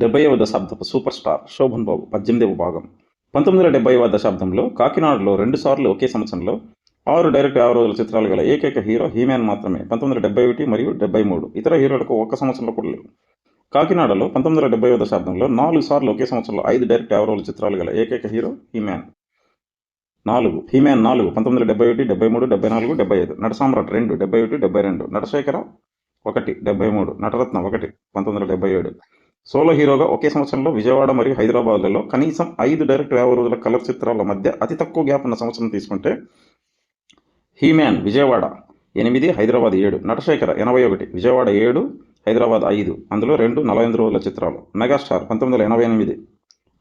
డెబ్బైవ దశాబ్దపు super star Sobhan Babu పద్దెనిమిదవ భాగం. పంతొమ్మిది వందల డెబ్బైవ దశాబ్దంలో కాకినాడలో రెండుసార్లు ఒకే సంవత్సరంలో ఆరు డైరెక్ట్ ఆరు రోజుల చిత్రాలు గల ఏకైక హీరో హీమ్యాన్ మాత్రమే పంతొమ్మిది వందల డెబ్బై ఒకటి మరియు డెబ్బై మూడు ఇతర హీరోలకు ఒక్క సంవత్సరంలో కూడా లేవు. కాకినాడలో పంతొమ్మిది వందల డెబ్బైవ దశాబ్దంలో నాలుగు సార్లు ఒకే సంవత్సరంలో ఐదు డైరెక్ట్ ఆరు రోజుల చిత్రాలు గల ఏకైక హీరో హీమ్యాన్ నాలుగు. హీమ్యాన్ నాలుగు పంతొమ్మిది వందల డెబ్బై ఒకటి డెబ్బై మూడు డెబ్బై నాలుగు డెబ్బై ఐదు. నటసామ్రాట్ రెండు డెబ్బై ఒకటి డెబ్బై రెండు. నటశేఖర ఒకటి డెబ్బై మూడు. నటరత్న ఒకటి పంతొమ్మిది వందల డెబ్బై ఏడు. సోలో హీరోగా ఒకే సంవత్సరంలో విజయవాడ మరియు హైదరాబాద్లలో కనీసం ఐదు డైరెక్ట్ యాభై రోజుల కలర్ చిత్రాల మధ్య అతి తక్కువ గ్యాప్ ఉన్న సంవత్సరం తీసుకుంటే హీమ్యాన్ విజయవాడ ఎనిమిది హైదరాబాద్ ఏడు నటశేఖర ఎనభై ఒకటి విజయవాడ ఏడు హైదరాబాద్ ఐదు అందులో రెండు నలభై ఎనిమిది రోజుల చిత్రాలు. మెగాస్టార్ పంతొమ్మిది వందల ఎనభై ఎనిమిది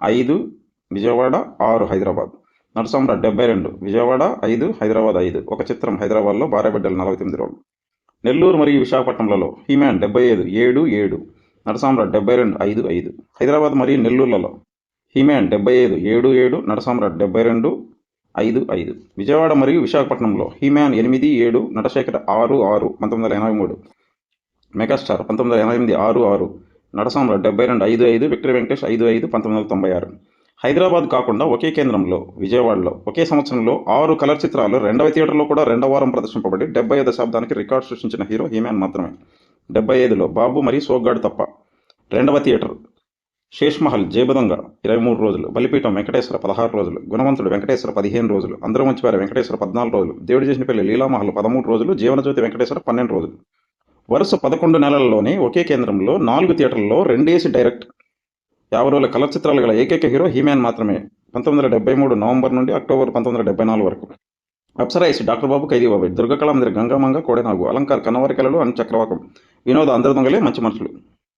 ఐదు విజయవాడ ఆరు హైదరాబాద్. నరసమ్రాట్ డెబ్బై రెండు విజయవాడ ఐదు హైదరాబాద్ ఐదు ఒక చిత్రం హైదరాబాద్లో భార్యబిడ్డలు నలభై తొమ్మిది రోజులు. నెల్లూరు మరియు విశాఖపట్నంలలో హీమ్యాన్ డెబ్బై ఐదు ఏడు ఏడు. నరసామరావు డెబ్బై రెండు ఐదు ఐదు. హైదరాబాద్ మరియు నెల్లూరులలో హిమాన్ డెబ్బై ఐదు ఏడు ఏడు నరసామరావు డెబ్బై రెండు ఐదు ఐదు. విజయవాడ మరియు విశాఖపట్నంలో హిమాన్ ఎనిమిది ఏడు నటశేఖర్ ఆరు ఆరు పంతొమ్మిది వందల ఎనభై మూడు. మెగాస్టార్ పంతొమ్మిది వందల ఎనభై ఎనిమిది ఆరు ఆరు. నటసామరావు డెబ్బై రెండు ఐదు ఐదు విక్టర్ వెంకటేష్ ఐదు ఐదు పంతొమ్మిది వందల తొంభై ఆరు. హైదరాబాద్ కాకుండా ఒకే కేంద్రంలో విజయవాడలో ఒకే సంవత్సరంలో ఆరు కలర్ చిత్రాలు రెండవ థియేటర్లో కూడా రెండవ వారం ప్రదర్శింపబడి డెబ్బై ఐదు శతాబ్దానికి రికార్డు సృష్టించిన హీరో హీమాన్ మాత్రమే. డెబ్బై ఐదులో బాబు మరియు సోగ్గాడు తప్ప. రెండవ థియేటర్. శేష్మహల్ జయబదంగ. ఇరవై మూడు రోజులు. బలిపీఠం వెంకటేశ్వర పదహారు రోజులు. గుణవంతుడు వెంకటేశ్వర పదిహేను రోజులు. అందరం మంచివారి వెంకటేశ్వర పద్నాలుగు రోజులు. దేవుడి చేసిన పెళ్ళి లీలామహల్ పదమూడు రోజులు. జీవనజ్యోతి వెంకటేశ్వర పన్నెండు రోజులు. వరుస పదకొండు నెలల్లోనే ఒకే కేంద్రంలో నాలుగు థియేటర్లలో రెండేసి డైరెక్ట్. యాభై రోజుల కలర్ చిత్రాలు గల ఏకైక హీరో హీమ్యాన్ మాత్రమే. పంతొమ్మిది వందల డెబ్బై మూడు నవంబర్ నుండి అక్టోబర్ పంతొమ్మిది వందల డెబ్బై నాలుగు వరకు. అప్సరాయిస్ డాక్టర్ బాబు ఖైదీబాబు దుర్గకళాంధ్రి గంగామంగ కోడెనాగు అలంకార్ కన్నవారి కళలు అని చక్రవాకం. వినోద అందరి దొంగలే మంచి మనుషులు.